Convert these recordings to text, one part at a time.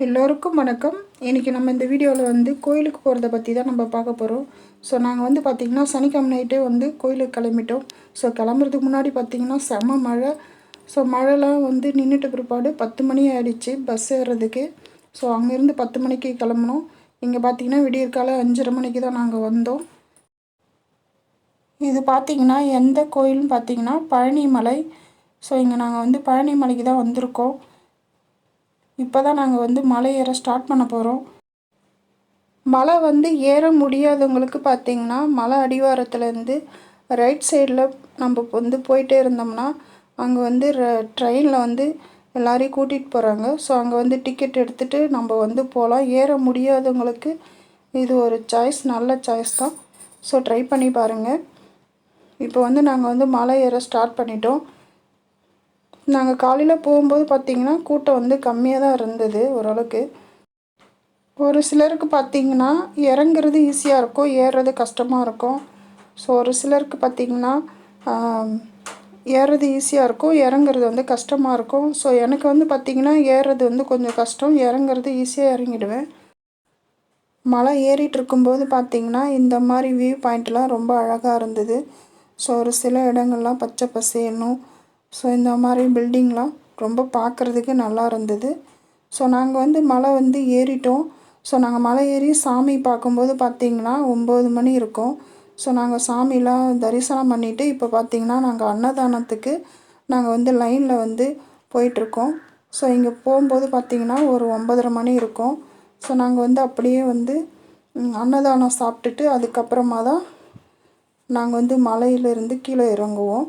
எல்லோருக்கும் வணக்கம். இன்றைக்கி நம்ம இந்த வீடியோவில் வந்து கோயிலுக்கு போகிறத பற்றி தான் நம்ம பார்க்க போகிறோம் ஸோ நாங்கள் வந்து பார்த்திங்கன்னா சனிக்கிழமை நைட்டே வந்து கோயிலுக்கு கிளம்பிட்டோம். ஸோ கிளம்புறதுக்கு முன்னாடி பார்த்திங்கன்னா செம மழை. ஸோ மழைலாம் வந்து நின்றுட்டு பிற்பாடு பத்து மணி ஆகிடுச்சு பஸ் ஏறுறதுக்கு. ஸோ அங்கேருந்து பத்து மணிக்கு கிளம்புனோம். இங்கே பார்த்திங்கன்னா விடியற்கால அஞ்சரை மணிக்கு தான் நாங்கள் வந்தோம். இது பார்த்திங்கன்னா எந்த கோயில்னு பார்த்திங்கன்னா பழனிமலை. ஸோ இங்கே நாங்கள் வந்து பழனிமலைக்கு தான் வந்திருக்கோம். இப்போ தான் நாங்கள் வந்து மலை ஏற ஸ்டார்ட் பண்ண போகிறோம் மலை வந்து ஏற முடியாதவங்களுக்கு பார்த்திங்கன்னா மலை அடிவாரத்துலேருந்து ரைட் சைடில் நம்ம வந்து போயிட்டே இருந்தோம்னா அங்கே வந்து ட்ரெயினில் வந்து எல்லாரையும் கூட்டிகிட்டு போகிறாங்க ஸோ அங்கே வந்து டிக்கெட் எடுத்துகிட்டு நம்ம வந்து போகலாம் ஏற முடியாதவங்களுக்கு இது ஒரு சாய்ஸ் நல்ல சாய்ஸ் தான். ஸோ ட்ரை பண்ணி பாருங்கள் இப்போ வந்து நாங்கள் வந்து மலை ஏற ஸ்டார்ட் பண்ணிட்டோம். நாங்கள் காலையில் போகும்போது பார்த்திங்கன்னா கூட்டம் வந்து கம்மியாக தான் இருந்தது ஓரளவுக்கு. ஒரு சிலருக்கு பார்த்திங்கன்னா இறங்குறது ஈஸியாக இருக்கும் ஏறுறது கஷ்டமாக இருக்கும். ஸோ ஒரு சிலருக்கு பார்த்திங்கன்னா ஏறுறது ஈஸியாக இருக்கும் இறங்குறது வந்து கஷ்டமாக இருக்கும். ஸோ எனக்கு வந்து பார்த்திங்கன்னா ஏறுறது வந்து கொஞ்சம் கஷ்டம் இறங்குறது ஈஸியாக இறங்கிடுவேன். மலை ஏறிட்டு இருக்கும்போது பார்த்திங்கன்னா இந்த மாதிரி வியூ பாயிண்ட்லாம் ரொம்ப அழகாக இருந்தது. ஸோ ஒரு சில இடங்கள்லாம் பச்சை பசேனும் ஸோ இந்த மாதிரி பில்டிங்லாம் ரொம்ப பார்க்குறதுக்கு நல்லா இருந்தது. ஸோ நாங்கள் வந்து மலை வந்து ஏறிட்டோம். ஸோ நாங்கள் மலை ஏறி சாமி பார்க்கும்போது பார்த்திங்கன்னா ஒம்பது மணி இருக்கும். ஸோ நாங்கள் சாமிலாம் தரிசனம் பண்ணிவிட்டு இப்போ பார்த்திங்கன்னா நாங்கள் அன்னதானத்துக்கு நாங்கள் வந்து லைனில் வந்து போயிட்டுருக்கோம். ஸோ இங்கே போகும்போது பார்த்திங்கன்னா ஒரு ஒம்பதரை மணி இருக்கும். ஸோ நாங்கள் வந்து அப்படியே வந்து அன்னதானம் சாப்பிட்டுட்டு அதுக்கப்புறமா தான் நாங்கள் வந்து மலையிலேருந்து கீழே இறங்குவோம்.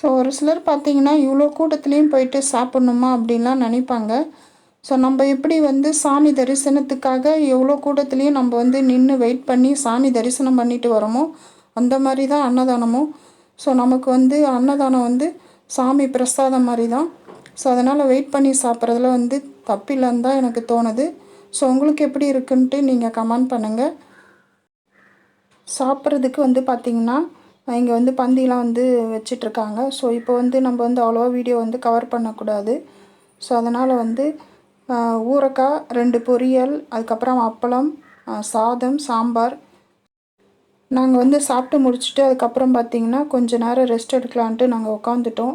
ஸோ ஒரு சிலர் பார்த்திங்கன்னா இவ்வளோ கூட்டத்துலேயும் போயிட்டு சாப்பிட்ணுமா அப்படின்லாம் நினைப்பாங்க. ஸோ நம்ம எப்படி வந்து சாமி தரிசனத்துக்காக எவ்வளோ கூட்டத்துலேயும் நம்ம வந்து நின்று வெயிட் பண்ணி சாமி தரிசனம் பண்ணிட்டு வரோமோ அந்த மாதிரி தான் அன்னதானமும். ஸோ நமக்கு வந்து அன்னதானம் வந்து சாமி பிரசாதம் மாதிரி தான் ஸோ அதனால் வெயிட் பண்ணி சாப்பிட்றதுல வந்து தப்பில்லைன்னு தான் எனக்கு தோணுது. ஸோ உங்களுக்கு எப்படி இருக்குன்ட்டு நீங்கள் கமெண்ட் பண்ணுங்கள் சாப்பிட்றதுக்கு வந்து பார்த்திங்கன்னா இங்கே வந்து பந்திலாம் வந்து வச்சிட்ருக்காங்க. ஸோ இப்போ வந்து நம்ம வந்து அவ்வளோவா வீடியோ வந்து கவர் பண்ணக்கூடாது. ஸோ அதனால் வந்து ஊறக்காய் ரெண்டு பொரியல் அதுக்கப்புறம் அப்பளம் சாதம் சாம்பார். நாங்கள் வந்து சாப்பிட்டு முடிச்சுட்டு அதுக்கப்புறம் பார்த்திங்கன்னா கொஞ்சம் நேரம் ரெஸ்ட் எடுக்கலான்ட்டு நாங்கள் உட்காந்துட்டோம்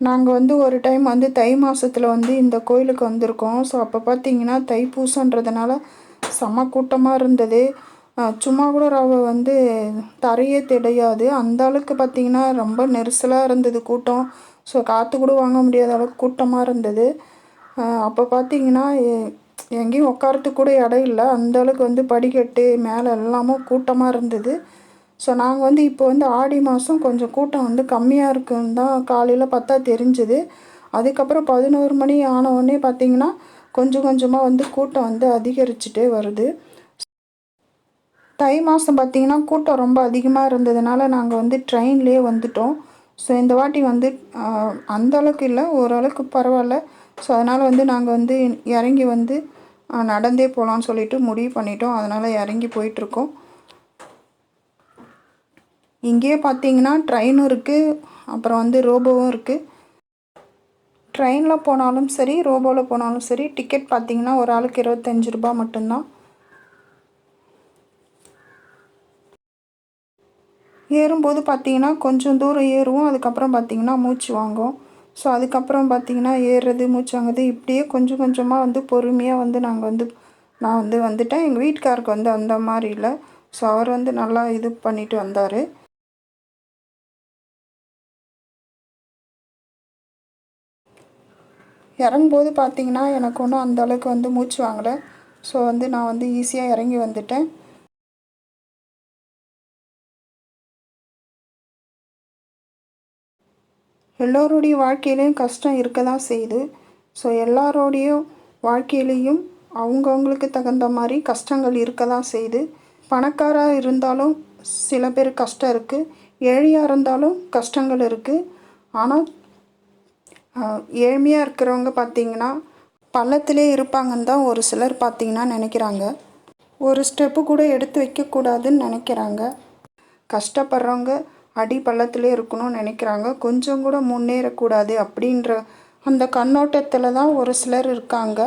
நாங்கள் வந்து ஒரு டைம் வந்து தை மாதத்தில் வந்து இந்த கோயிலுக்கு வந்திருக்கோம். ஸோ அப்போ பார்த்தீங்கன்னா தைப்பூசன்றதுனால செம கூட்டமாக இருந்தது. சும்மா கூட ரவை வந்து தரையே தெரியாது. அந்த அளவுக்கு பார்த்திங்கன்னா ரொம்ப நெரிசலாக இருந்தது கூட்டம். ஸோ காற்று கூட வாங்க முடியாத அளவுக்கு கூட்டமாக இருந்தது. அப்போ பார்த்தீங்கன்னா எங்கேயும் உட்காரத்துக்கு கூட இடம் இல்லை. அந்த அளவுக்கு வந்து படிக்கட்டு மேலே எல்லாமும் கூட்டமாக இருந்தது. ஸோ நாங்கள் வந்து இப்போ வந்து ஆடி மாதம் கொஞ்சம் கூட்டம் வந்து கம்மியாக இருக்குன்னு தான் காலையில் பார்த்தா தெரிஞ்சுது. அதுக்கப்புறம் பதினோரு மணி ஆன உடனே பார்த்திங்கன்னா கொஞ்சம் கொஞ்சமாக வந்து கூட்டம் வந்து அதிகரிச்சுட்டே வருது. தை மாதம் பார்த்திங்கன்னா கூட்டம் ரொம்ப அதிகமாக இருந்ததுனால நாங்கள் வந்து ட்ரெயின்லேயே வந்துட்டோம். ஸோ இந்த வாட்டி வந்து அந்தளவுக்கு இல்லை ஓரளவுக்கு பரவாயில்ல. ஸோ அதனால் வந்து நாங்கள் வந்து இறங்கி வந்து நடந்தே போகலான்னு சொல்லிட்டு முடிவு பண்ணிட்டோம். அதனால் இறங்கி போயிட்டுருக்கோம் இங்கேயே பார்த்தீங்கன்னா ட்ரெயினும் இருக்குது அப்புறம் வந்து ரோபோவும் இருக்குது ட்ரெயினில் போனாலும் சரி ரோபோவில் போனாலும் சரி டிக்கெட் பார்த்தீங்கன்னா ஒரு ஆளுக்கு இருபத்தஞ்சி ரூபா மட்டும்தான். ஏறும்போது பார்த்தீங்கன்னா கொஞ்சம் தூரம் ஏறுவோம். அதுக்கப்புறம் பார்த்தீங்கன்னா மூச்சு வாங்கும் ஸோ அதுக்கப்புறம் பார்த்தீங்கன்னா ஏறுறது மூச்சு வாங்குறது இப்படியே கொஞ்சம் கொஞ்சமாக வந்து பொறுமையாக வந்து நாங்கள் வந்து நான் வந்து வந்துட்டேன். எங்கள் வீட்டுக்காருக்கு வந்து அந்த மாதிரி இல்லை. ஸோ அவர் வந்து நல்லா இது பண்ணிட்டு வந்தார். இறங்கும்போது பார்த்தீங்கன்னா எனக்கு ஒன்றும் அந்த அளவுக்கு வந்து மூச்சு வாங்கலை. ஸோ வந்து நான் வந்து ஈஸியாக இறங்கி வந்துட்டேன். எல்லோருடைய வாழ்க்கையிலையும் கஷ்டம் இருக்க தான் செய்யுது. ஸோ எல்லாரோடைய வாழ்க்கையிலையும் அவங்கவுங்களுக்கு தகுந்த மாதிரி கஷ்டங்கள் இருக்க தான் செய்யுது. பணக்காராக இருந்தாலும் சில பேர் கஷ்டம் இருக்குது ஏழையாக இருந்தாலும் கஷ்டங்கள் இருக்குது ஆனால் ஏழ்மையாக இருக்கிறவங்க பார்த்திங்கன்னா பள்ளத்திலே இருப்பாங்கன்னு தான் ஒரு சிலர் பார்த்திங்கன்னா நினைக்கிறாங்க. ஒரு ஸ்டெப்பு கூட எடுத்து வைக்கக்கூடாதுன்னு நினைக்கிறாங்க. கஷ்டப்படுறவங்க அடி பள்ளத்திலே இருக்கணும்னு நினைக்கிறாங்க. கொஞ்சம் கூட முன்னேறக்கூடாது அப்படின்ற அந்த கண்ணோட்டத்தில் தான் ஒரு சிலர் இருக்காங்க.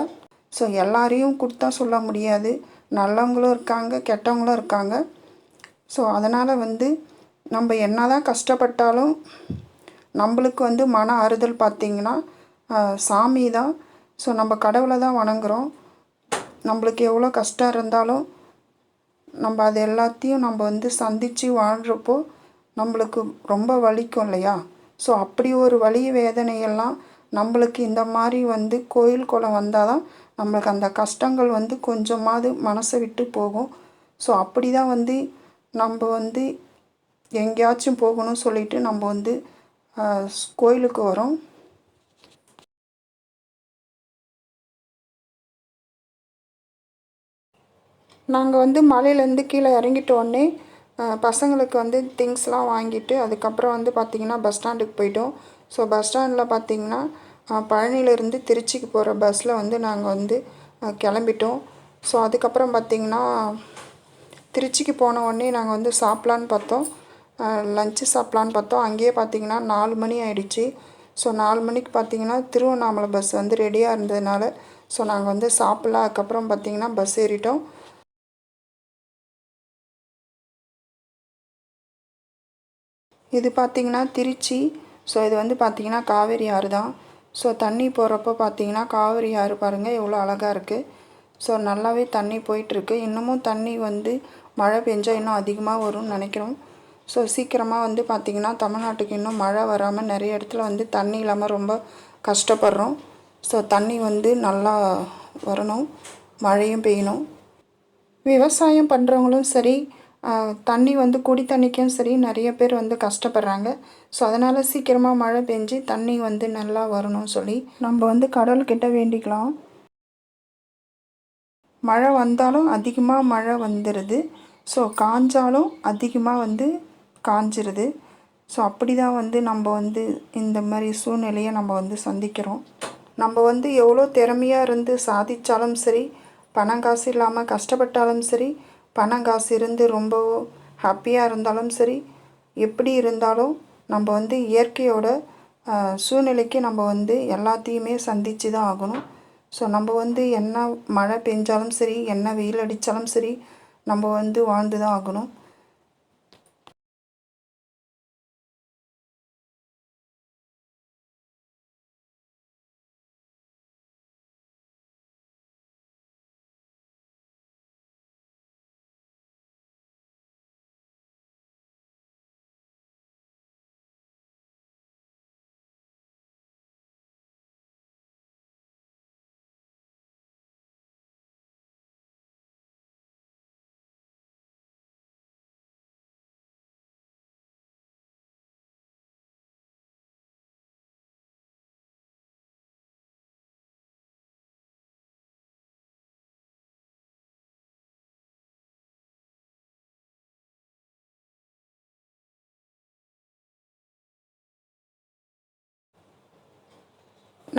ஸோ எல்லாரையும் கொடுத்தா சொல்ல முடியாது. நல்லவங்களும் இருக்காங்க கெட்டவங்களும் இருக்காங்க. ஸோ அதனால் வந்து நம்ம என்ன தான் கஷ்டப்பட்டாலும் நம்மளுக்கு வந்து மன ஆறுதல் பார்த்திங்கன்னா சாமி தான். ஸோ நம்ம கடவுளை தான் வணங்குறோம். நம்மளுக்கு எவ்வளோ கஷ்டம் இருந்தாலும் நம்ம அது எல்லாத்தையும் நம்ம வந்து சந்தித்து வாழ்கிறப்போ நம்மளுக்கு ரொம்ப வலிக்கும் இல்லையா? ஸோ அப்படி ஒரு வலி வேதனையெல்லாம் நம்மளுக்கு இந்த மாதிரி வந்து கோயில் குளம் வந்தால் தான் நம்மளுக்கு அந்த கஷ்டங்கள் வந்து கொஞ்சமாவது மனசை விட்டு போகும். ஸோ அப்படி தான் வந்து நம்ம வந்து எங்கேயாச்சும் போகணும்னு சொல்லிட்டு நம்ம வந்து கோயிலுக்கு வரோம். நாங்கள் வந்து மலையிலேருந்து கீழே இறங்கிட்டோடனே பசங்களுக்கு வந்து திங்ஸ்லாம் வாங்கிட்டு அதுக்கப்புறம் வந்து பார்த்திங்கன்னா பஸ் ஸ்டாண்டுக்கு போயிட்டோம். ஸோ பஸ் ஸ்டாண்டில் பார்த்திங்கன்னா பழனியிலேருந்து திருச்சிக்கு போகிற பஸ்ஸில் வந்து நாங்கள் வந்து கிளம்பிட்டோம். ஸோ அதுக்கப்புறம் பார்த்திங்கன்னா திருச்சிக்கு போன உடனே நாங்கள் வந்து சாப்பிட்லான்னு பார்த்தோம். லஞ்சு சாப்பிட்லான்னு பார்த்தோம். அங்கேயே பார்த்திங்கன்னா நாலு மணி ஆகிடுச்சி ஸோ நாலு மணிக்கு பார்த்திங்கன்னா திருவண்ணாமலை பஸ் வந்து ரெடியாக இருந்ததுனால ஸோ நாங்கள் வந்து சாப்பிட்லாம் அதுக்கப்புறம் பார்த்திங்கன்னா பஸ் ஏறிட்டோம். இது பார்த்திங்கன்னா திருச்சி. ஸோ இது வந்து பார்த்திங்கன்னா காவேரி ஆறு தான். ஸோ தண்ணி போகிறப்போ பார்த்திங்கன்னா காவேரி ஆறு பாருங்கள் எவ்வளோ அழகாக இருக்குது ஸோ நல்லாவே தண்ணி போயிட்டுருக்கு இன்னமும் தண்ணி வந்து மழை பெஞ்சால் இன்னும் அதிகமாக வரும்னு நினைக்கிறோம். ஸோ சீக்கிரமாக வந்து பார்த்திங்கன்னா தமிழ்நாட்டுக்கு இன்னும் மழை வராமல் நிறைய இடத்துல வந்து தண்ணி இல்லாமல் ரொம்ப கஷ்டப்படுறோம். ஸோ தண்ணி வந்து நல்லா வரணும். மழையும் பெய்யணும். விவசாயம் பண்ணுறவங்களும் சரி தண்ணி வந்து குடி தண்ணிக்கும் சரி நிறைய பேர் வந்து கஷ்டப்படுறாங்க. ஸோ அதனால் சீக்கிரமாக மழை பெஞ்சு தண்ணி வந்து நல்லா வரணும்னு சொல்லி நம்ம வந்து கடவுள்கிட்ட வேண்டிக்கலாம். மழை வந்தாலும் அதிகமாக மழை வந்துடுது ஸோ காஞ்சாலும் அதிகமாக வந்து காஞ்சிருது. ஸோ அப்படி தான் வந்து நம்ம வந்து இந்த மாதிரி சூழ்நிலையை நம்ம வந்து சந்திக்கிறோம். நம்ம வந்து எவ்வளோ திறமையாக இருந்து சாதித்தாலும் சரி பணம் காசு இல்லாமல் கஷ்டப்பட்டாலும் சரி பணம் காசு இருந்து ரொம்ப ஹாப்பியாக இருந்தாலும் சரி எப்படி இருந்தாலும் நம்ம வந்து இயற்கையோட சூழ்நிலைக்கு நம்ம வந்து எல்லாத்தையுமே சந்தித்து தான் ஆகணும். ஸோ நம்ம வந்து என்ன மழை பெஞ்சாலும் சரி என்ன வெயில் அடித்தாலும் சரி நம்ம வந்து வாழ்ந்து தான் ஆகணும்.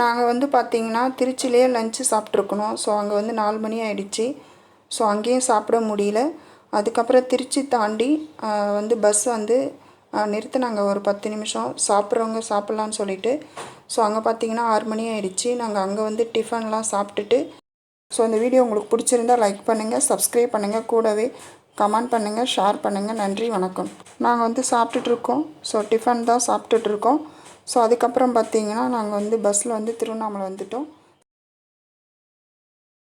நாங்கள் வந்து பார்த்திங்கன்னா திருச்சிலேயே லஞ்சு சாப்பிட்ருக்கணும் ஸோ அங்கே வந்து நாலு மணி ஆகிடுச்சி ஸோ அங்கேயும் சாப்பிட முடியல. அதுக்கப்புறம் திருச்சி தாண்டி வந்து பஸ் வந்து நிறுத்தினாங்க. ஒரு பத்து நிமிஷம். சாப்பிட்றவங்க சாப்பிட்லான்னு சொல்லிட்டு. ஸோ அங்கே பார்த்தீங்கன்னா ஆறு மணி ஆகிடுச்சி நாங்கள் அங்கே வந்து டிஃபன்லாம் சாப்பிட்டுட்டு ஸோ இந்த வீடியோ உங்களுக்கு பிடிச்சிருந்தா லைக் பண்ணுங்கள் சப்ஸ்கிரைப் பண்ணுங்கள் கூடவே கமெண்ட் பண்ணுங்கள் ஷேர் பண்ணுங்கள் நன்றி வணக்கம். நாங்கள் வந்து சாப்பிட்டுட்ருக்கோம் ஸோ டிஃபன் தான் சாப்பிட்டுட்ருக்கோம் ஸோ அதுக்கப்புறம் பார்த்திங்கன்னா நாங்கள் வந்து பஸ்ஸில் வந்து திருவண்ணாமலை வந்துவிட்டோம்